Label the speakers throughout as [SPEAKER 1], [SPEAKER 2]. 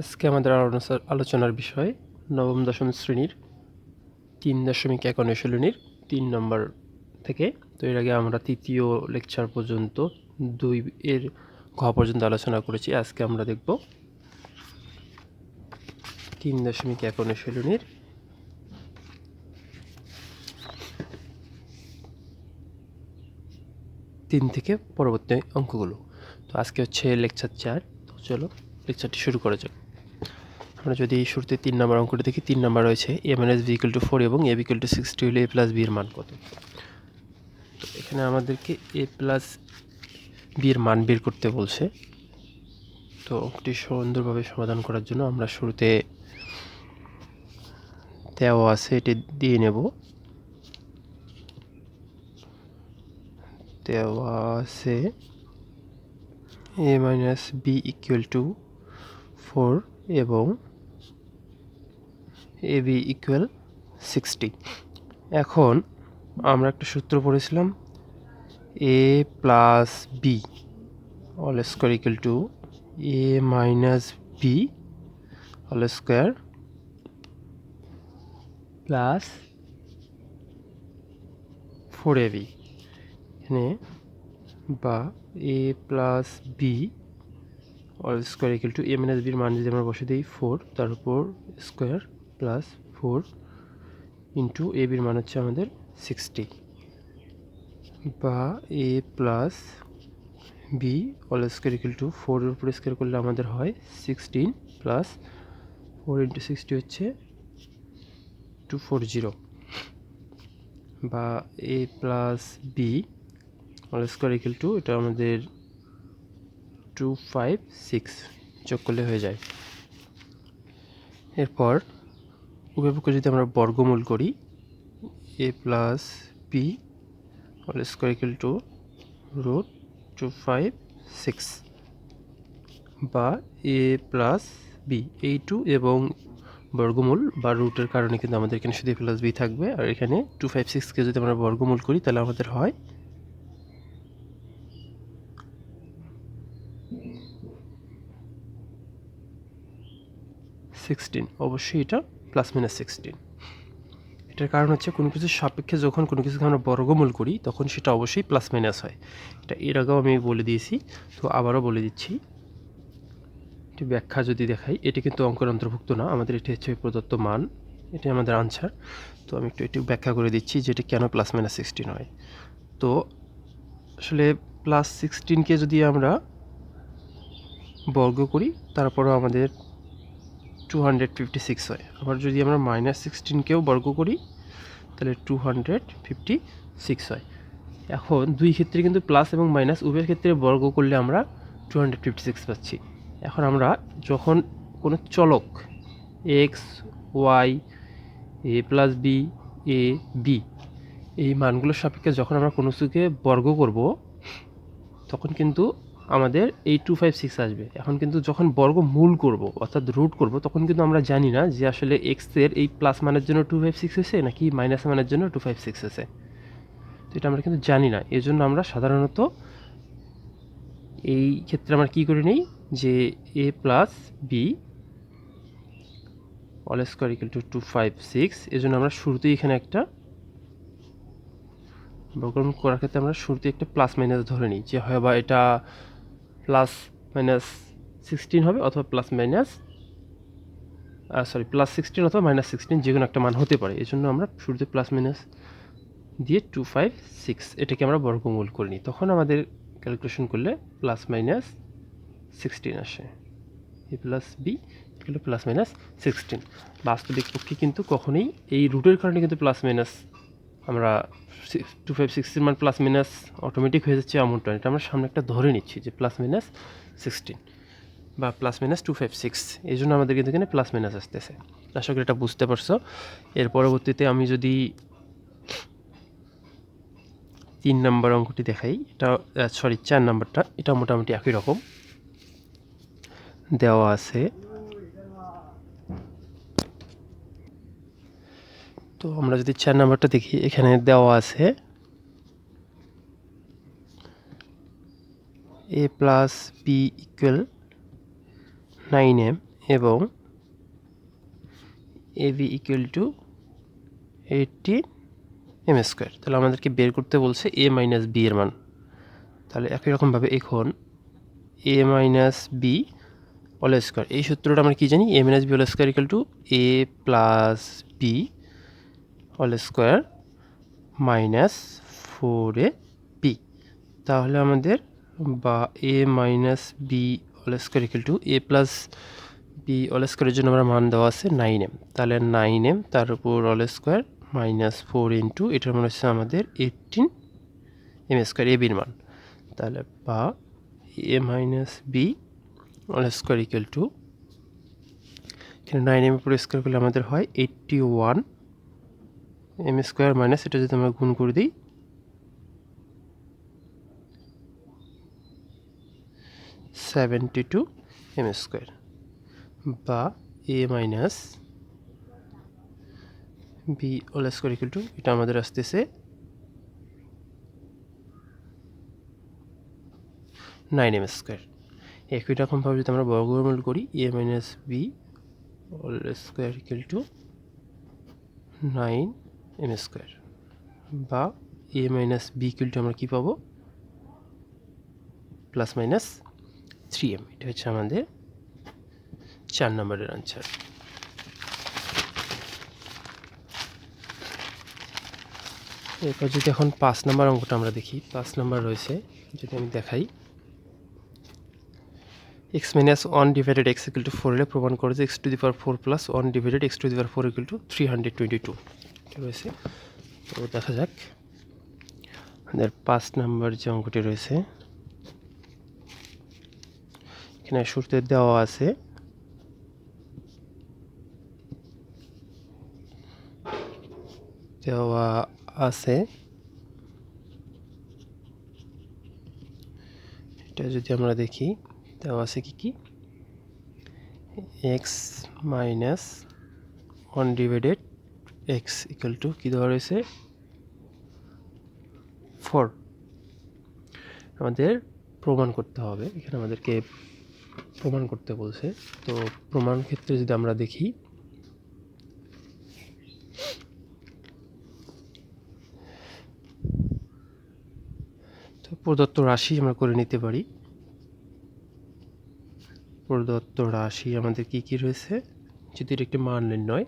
[SPEAKER 1] আজকে আমাদের আলোচনার বিষয় নবম দশম শ্রেণির তিন দশমিক এক অনুশীলনীর তিন নম্বর থেকে। তো এর আগে আমরা তৃতীয় লেকচার পর্যন্ত দুই এর ঘ পর্যন্ত আলোচনা করেছি। আজকে আমরা দেখব তিন দশমিক এক অনুশীলনীর তিন থেকে পরবর্তী অঙ্কগুলো। তো আজকে হচ্ছে লেকচার চার। চলো লেকচারটি শুরু করা যাক। আমরা যদি এই শুরুতে তিন নম্বর অঙ্কটি দেখি, তিন নম্বর রয়েছে A minus B equal to four এবং এ বিকুয়াল টু সিক্সটি হলে এ প্লাস বির মান কত? তো এখানে আমাদেরকে এ প্লাস বি এর মান বের করতে বলছে। তো অঙ্কটি সুন্দরভাবে সমাধান করার জন্য আমরা শুরুতে দেওয়া আছে, এটি দিয়ে নেব। দেওয়া আছে A minus B equal to four এবং এ বি ইকুয়াল সিক্সটি এখন আমরা একটা সূত্র পড়েছিলাম A plus B whole square equal to A minus B whole square plus four A B এখানে বা A plus B whole square equal to A minus বির মান যদি আমরা বসে দিই ফোর তার উপর square plus four into A বির মান হচ্ছে আমাদের সিক্সটি বা A plus B whole square equal to ফোরের উপর স্কোয়ার করলে আমাদের হয় sixteen plus four into sixty হচ্ছে টু ফোর জিরো বা A plus B all square equal to এটা আমাদের টু ফাইভ সিক্স যোগ করলে হয়ে যায়। এরপর উভয়পক্ষে যদি আমরা বর্গমূল করি A plus B all square equal to root two five six বা এ প্লাস বি এই টু এবং বর্গমূল বা রুটের কারণে কিন্তু আমাদের এখানে শুধু প্লাস বি থাকবে। আর এখানে টু ফাইভ সিক্সকে যদি আমরা বর্গমূল করি, তাহলে আমাদের হয় সিক্সটিন অবশ্যই এটা প্লাস মাইনাস সিক্সটিন এটার কারণ হচ্ছে কোনো কিছুর সাপেক্ষে যখন কোনো কিছুকে আমরা বর্গমূল করি, তখন সেটা অবশ্যই প্লাস মাইনাস হয়। এটা এর আগেও আমি বলে দিয়েছি, তো আবারও বলে দিচ্ছি। এটি ব্যাখ্যা যদি দেখাই, এটি কিন্তু অঙ্কের অন্তর্ভুক্ত না, আমাদের এটি হচ্ছে প্রদত্ত মান, এটি আমাদের আনসার তো আমি একটু একটু ব্যাখ্যা করে দিচ্ছি যে এটি কেন প্লাস মাইনাস সিক্সটিন হয়। তো আসলে প্লাস সিক্সটিনকে যদি আমরা বর্গ করি, তারপরেও আমাদের টু হান্ড্রেড ফিফটি সিক্স হয়। আবার যদি আমরা মাইনাস সিক্সটিনকেও বর্গ করি, তাহলে টু হান্ড্রেড ফিফটি সিক্স হয়। এখন দুই ক্ষেত্রে কিন্তু প্লাস এবং মাইনাস উভয়ের ক্ষেত্রে বর্গ করলে আমরা টু হান্ড্রেড ফিফটি সিক্স পাচ্ছি। এখন আমরা যখন কোনো চলক X Y A plus B A B এই মানগুলোর সাপেক্ষে যখন আমরা কোনো কিছুকে বর্গ করব, তখন কিন্তু আমাদের এই টু ফাইভ সিক্স আসবে। এখন কিন্তু যখন বর্গ মূল করব, অর্থাৎ রুট করব, তখন কিন্তু আমরা জানি না যে আসলে এক্সের এই প্লাস মানের জন্য টু ফাইভ সিক্স হয়েছে নাকি মাইনাস মানের জন্য টু ফাইভ সিক্স হয়েছে তো এটা আমরা কিন্তু জানি না। এই জন্য আমরা সাধারণত এই ক্ষেত্রে আমরা কী করে নিই যে A plus B all square equal to two five six এই জন্য আমরা শুরুতেই এখানে একটা বর্গমূল করার ক্ষেত্রে আমরা শুরুতে একটা প্লাস মাইনাস ধরে নিই যে হয় বা এটা প্লাস মাইনাস সিক্সটিন হবে অথবা plus minus sorry plus sixteen অথবা মাইনাস সিক্সটিন যে কোনো একটা মান হতে পারে। এই জন্য আমরা শুরুতে প্লাস মাইনাস দিয়ে টু ফাইভ সিক্স এটাকে আমরা বর্গমূল করে নিই। তখন আমাদের ক্যালকুলেশন করলে প্লাস মাইনাস সিক্সটিন আসে। A plus B plus minus sixteen বাস্তবিক পক্ষে কিন্তু কখনোই এই রুটের কারণে কিন্তু প্লাস মাইনাস আমরা টু ফাইভ সিক্সটিন মান প্লাস মাইনাস অটোমেটিক হয়ে যাচ্ছে এমনটা এটা আমরা সামনে একটা ধরে নিচ্ছি যে প্লাস মাইনাস সিক্সটিন বা plus minus two five six এই জন্য আমাদের কিন্তু এখানে প্লাস মাইনাস আসতেছে। আশা করি এটা বুঝতে পারছ। এর পরবর্তীতে আমি যদি তিন নম্বর অঙ্কটি দেখাই, এটা সরি চার নম্বরটা, এটা মোটামুটি একই রকম। দেওয়া আছে তো আমরা যদি চার নাম্বারটা দেখি, এখানে দেওয়া আছে A plus B equal nine M এবং A B equal to eighteen M square তাহলে আমাদেরকে বের করতে বলছে এ মাইনাস বি এর মান। তাহলে একই রকমভাবে এখন A minus B all square এই সূত্রটা আমরা কী জানি? A minus B all square equal to A plus B all square minus four A B তাহলে আমাদের বা A minus B all square equal to A plus B all স্কোয়ারের জন্য আমরা মান দেওয়া আছে নাইন এম তাহলে নাইন এম তার উপর all square minus four into এটার মান হচ্ছে আমাদের এইটিন এম স্কোয়ার এ বির মান। তাহলে বা A minus B all square equal to এখানে নাইন এম উপর স্কোয়ার করলে আমাদের হয় eighty one M square minus এটা যদি আমরা গুণ করে দিই সেভেন্টি টু এম স্কোয়ার বা A minus B all square equal to এটা আমাদের আসতেছে নাইন এম স্কোয়ার একই রকমভাবে যদি আমরা বর্গমূল করি A minus B all square equal to nine M square বা A minus B equal to আমরা কী পাবো? প্লাস মাইনাস থ্রি এম এটা হচ্ছে আমাদের চার নম্বরের আনসার এরপর যদি এখন পাঁচ নম্বর অঙ্কটা আমরা দেখি, পাঁচ নম্বর রয়েছে, যদি আমি দেখাই। X minus one divided X equal to four হলে প্রমাণ করে যে X to the power four plus one divided X to the power four equal to three hundred twenty two রয়েছে? তো দেখা যাক। আমাদের পাঁচ নম্বর যে অঙ্কটি রয়েছে, এখানে শুরুতে দেওয়া আছে দেওয়া আছে, এটা যদি আমরা দেখি, দেওয়া আছে কি কি? X minus one divided X equal to কী দেওয়া রয়েছে? ফোর আমাদের প্রমাণ করতে হবে। এখানে আমাদেরকে প্রমাণ করতে বলছে। তো প্রমাণ ক্ষেত্রে যদি আমরা দেখি, তো প্রদত্ত রাশি আমরা করে নিতে পারি। প্রদত্ত রাশি আমাদের কি কি রয়েছে? যদি একটি মান নির্ণয়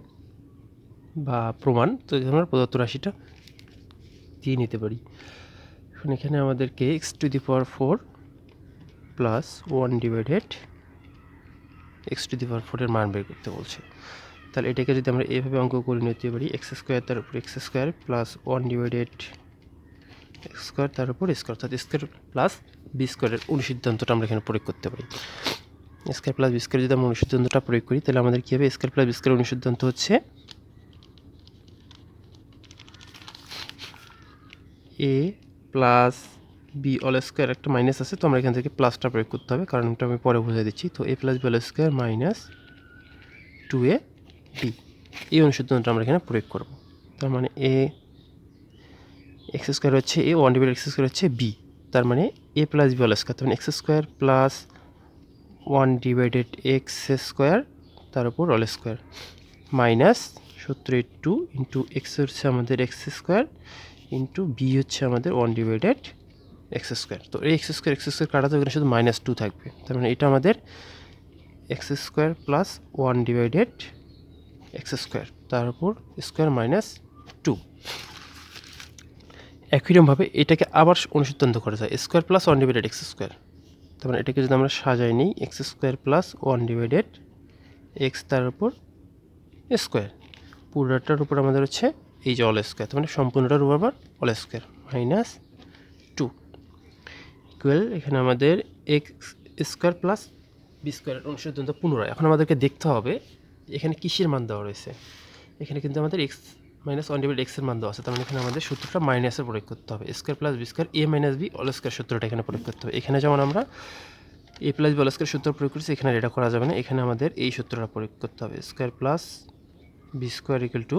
[SPEAKER 1] বা প্রমাণ, তো আমরা প্রদত্ত রাশিটা দিয়ে নিতে পারি। এখন এখানে আমাদেরকে X to the power four plus one divided X to the power ফোরের মান বের করতে বলছে। তাহলে এটাকে যদি আমরা এভাবে অঙ্ক করে নিতে পারি এক্স স্কোয়ার তার উপর X square plus one divided X square তার উপর স্কোয়ার অর্থাৎ স্কোয়ার প্লাস বি স্কোয়ারের অনুসিদ্ধান্তটা আমরা এখানে প্রয়োগ করতে পারি। স্কোয়ার প্লাস বি স্কোয়ার যদি আমরা অনুসিদ্ধান্তটা প্রয়োগ করি, তাহলে আমাদের কী হবে? স্কোয়ার প্লাস বি স্কোয়ার অনুসিদ্ধান্ত হচ্ছে A plus B all square একটা মাইনাস আছে, তো আমরা এখান থেকে প্লাসটা প্রয়োগ করতে হবে, কারণ এটা আমি পরে বুঝিয়ে দিচ্ছি। তো A plus B all square minus two A B এই অনুসিদ্ধান্তটা আমরা এখানে প্রয়োগ করব। তার মানে এ এক্স স্কোয়ার হচ্ছে A one divide X square হচ্ছে বি তার মানে A plus B all square তার মানে X square plus one divided X square তার উপর অল স্কোয়ার মাইনাস সত্তর টু ইন্টু এক্স হচ্ছে আমাদের এক্স স্কোয়ার ইন্টু বি হচ্ছে আমাদের ওয়ান ডিভাইডেড এক্স স্কোয়ার তো এই এক্স স্কোয়ার এক্স স্কোয়ার কাটাতে ওখানে শুধু মাইনাস টু থাকবে। তার মানে এটা আমাদের X square plus one divided X square তার উপর স্কোয়ার মাইনাস টু একইরকমভাবে এটাকে আবার অনুসিদ্ধান্ত করা যায়। Square plus one divided X square তার মানে এটাকে যদি আমরা সাজাই নিই X square plus one divided X তার উপর স্কোয়ার পুরোটার উপর আমাদের হচ্ছে এই যে অল স্কোয়ার তার মানে সম্পূর্ণটার উপর আবার all square minus two equal এখানে আমাদের এক্স স্কোয়ার প্লাস বি স্কোয়ারের অনুসিদ্ধান্ত পুনরায়। এখন আমাদেরকে দেখতে হবে এখানে কিসের মান দেওয়া রয়েছে। এখানে কিন্তু আমাদের এক্স মাইনাস ওয়ান ডিভাইড এক্সের মান দেওয়া আছে, তার মানে এখানে আমাদের সূত্রটা মাইনাসের প্রয়োগ করতে হবে। Square plus B square A minus B all square সূত্রটা এখানে প্রয়োগ করতে হবে। এখানে যেমন আমরা A plus B all square সূত্র প্রয়োগ করেছি, এখানে এটা করা যাবে না। এখানে আমাদের এই সূত্রটা প্রয়োগ করতে হবে। Square plus B square equal to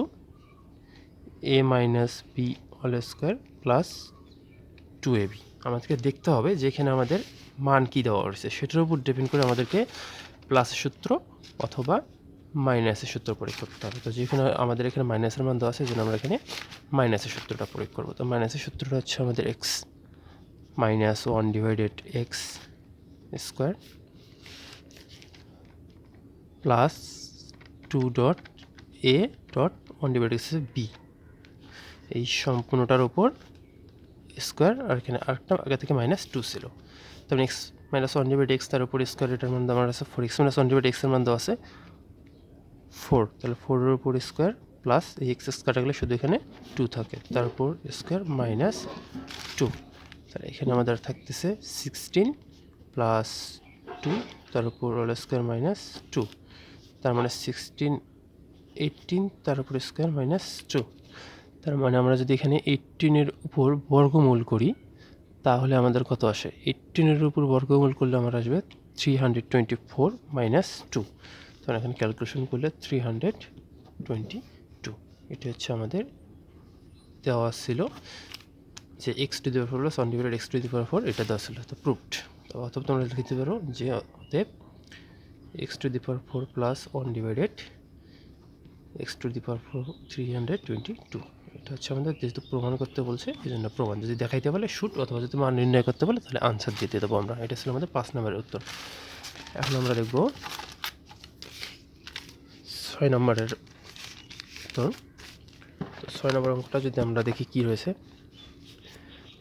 [SPEAKER 1] A minus B all square plus two A B আমাদেরকে দেখতে হবে যেখানে আমাদের মান কী দেওয়া রয়েছে। সেটার উপর ডিপেন্ড করে আমাদেরকে প্লাসের সূত্র অথবা মাইনাসের সূত্র প্রয়োগ করতে হবে। তো যেখানে আমাদের এখানে মাইনাসের মান দেওয়া আছে জন্য আমরা এখানে মাইনাসের সূত্রটা প্রয়োগ করব। তো মাইনাসের সূত্রটা হচ্ছে আমাদের X minus one divided X square plus two dot A dot one divided B এই সম্পূর্ণটার উপর স্কোয়ার আর এখানে আরেকটা আগে থেকে মাইনাস টু ছিল। তখন X minus one divide X তার উপর স্কোয়ার এটার মান আমার আছে four X minus one divide এক্সের মান দেওয়া আছে ফোর তাহলে ফোরের উপর স্কোয়ার প্লাস এই এক্স স্কোয়ারটা গেলে শুধু এখানে টু থাকে তারপর স্কোয়ার মাইনাস টু তাহলে এখানে আমাদের থাকতেছে সিক্সটিন প্লাস টু তার উপর হোল স্কোয়ার মাইনাস টু তার মানে সিক্সটিন এইটিন তার উপর স্কোয়ার মাইনাস টু তার মানে আমরা যদি এখানে এইটিনের উপর বর্গমূল করি, তাহলে আমাদের কত আসে? এইটিনের উপর বর্গমূল করলে আমার আসবে three hundred twenty four minus two তখন এখানে ক্যালকুলেশন করলে থ্রি হান্ড্রেড টোয়েন্টি টু এটা হচ্ছে আমাদের দেওয়া ছিল যে X to the power four plus one divided X to the four এটা দেওয়া ছিল, তো প্রুভড তো অথবা তোমরা লিখতে পারো যে অতএব X to the four plus one divided X to the four three hundred twenty two এটা হচ্ছে আমাদের যেহেতু প্রমাণ করতে বলছে, এই জন্য প্রমাণ। যদি দেখাইতে বলে শুট অথবা যদি মান নির্ণয় করতে বলে, তাহলে আনসার দিতে দেবো আমরা। এটা ছিল আমাদের পাঁচ নম্বরের উত্তর। এখন আমরা দেখব ছয় নম্বরের উত্তর। তো ছয় নম্বর অঙ্কটা যদি আমরা দেখি কি রয়েছে।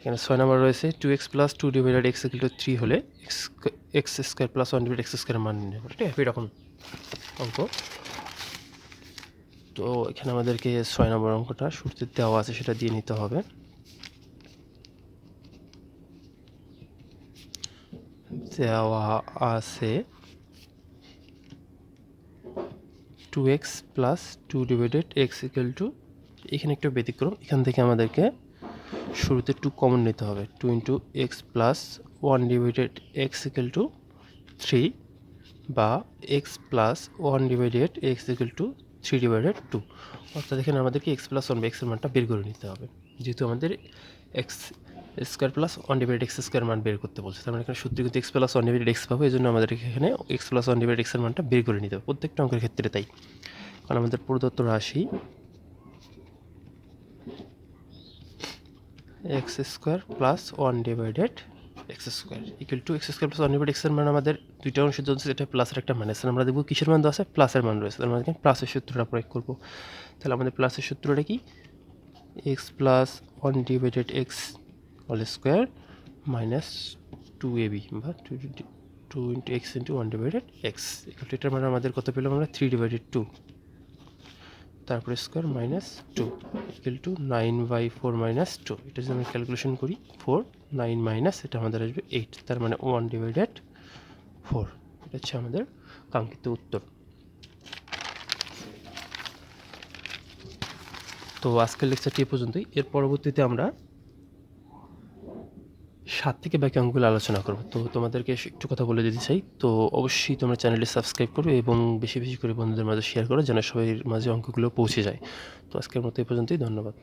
[SPEAKER 1] এখানে ছয় নম্বর রয়েছে two X plus two divided X equal to three হলে X X square plus one divide X square মান নির্ণয় করে। ঠিক আছে এরকম অঙ্ক। তো এখানে আমাদেরকে ছয় নম্বর অঙ্কটা শুরুতে দেওয়া আছে, সেটা দিয়ে নিতে হবে। দেওয়া আছে two X plus two divided X equal to এখানে একটা ব্যতিক্রম, এখান থেকে আমাদেরকে শুরুতে টু কমন নিতে হবে। Two into X plus one divided X equal to three বা X plus one divided X equal to three divided two অর্থাৎ এখানে আমাদেরকে এক্স প্লাস ওয়ান বা এক্সের মানটা বের করে নিতে হবে। যেহেতু আমাদের X square plus one divide X square মান বের করতে বলছে, তার মানে এখানে সত্যি কিন্তু X plus one divide X পাবো এই জন্য আমাদেরকে এখানে এক্স প্লাস ওয়ান ডিভাইড এক্সের মানটা বের করে নিতে হবে। প্রত্যেকটা অঙ্কের ক্ষেত্রে তাই। কারণ আমাদের প্রদত্ত রাশি X square plus one divided X square equal to X square plus one divide এক্সের মান আমাদের দুইটা অংশ যদি এটা প্লাসের একটা আছে। আমরা দেখব কিসের মান আছে? প্লাসের মান রয়েছে। মানে এখানে প্লাসের সূত্রটা প্রয়োগ করব। তাহলে আমাদের প্লাসের সূত্রটা কি? X plus one divided X all square minus two A B বা two two into X into one divided X equal to এটার মানে আমাদের কত পেলাম আমরা? থ্রি ডিভাইডেড টু তারপরে square minus two equal to nine by four minus two এটা যদি আমরা ক্যালকুলেশন করি ফোর নাইন মাইনাস, এটা আমাদের আসবে এইট, তার মানে ওয়ান ডিভাইডেড ফোর। এটা হচ্ছে আমাদের কাঙ্ক্ষিত উত্তর। তো আজকের লেকচারটি এ পর্যন্তই। এর পরবর্তীতে আমরা সাত থেকে বাকি অঙ্কগুলো আলোচনা করব। তো তোমাদেরকে একটু কথা বলে দিতে চাই। তো অবশ্যই তোমরা চ্যানেলটি সাবস্ক্রাইব করবে এবং বেশি বেশি করে বন্ধুদের মাঝে শেয়ার করো, যেন সবাই মাঝে অঙ্কগুলো পৌঁছে যায়। তো আজকের মতো এই পর্যন্তই। ধন্যবাদ।